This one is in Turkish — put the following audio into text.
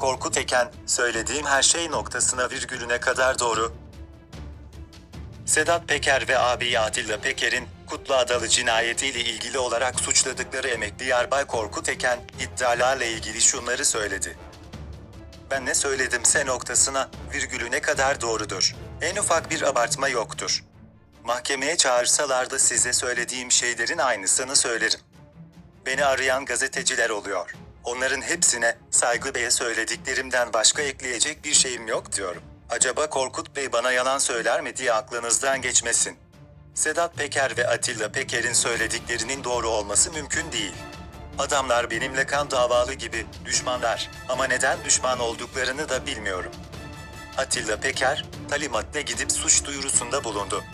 Korkut Eken, söylediğim her şey noktasına virgülüne kadar doğru. Sedat Peker ve abi Atilla Peker'in Kutlu Adalı cinayetiyle ilgili olarak suçladıkları emekli Yarbay Korkut Eken, iddialarla ilgili şunları söyledi. Ben ne söyledimse noktasına, virgülüne kadar doğrudur. En ufak bir abartma yoktur. Mahkemeye çağırsalar da size söylediğim şeylerin aynısını söylerim. Beni arayan gazeteciler oluyor. Onların hepsine Saygı Bey'e söylediklerimden başka ekleyecek bir şeyim yok diyorum. Acaba Korkut Bey bana yalan söyler mi diye aklınızdan geçmesin. Sedat Peker ve Atilla Peker'in söylediklerinin doğru olması mümkün değil. Adamlar benimle kan davalı gibi düşmanlar ama neden düşman olduklarını da bilmiyorum. Atilla Peker, talimatla gidip suç duyurusunda bulundu.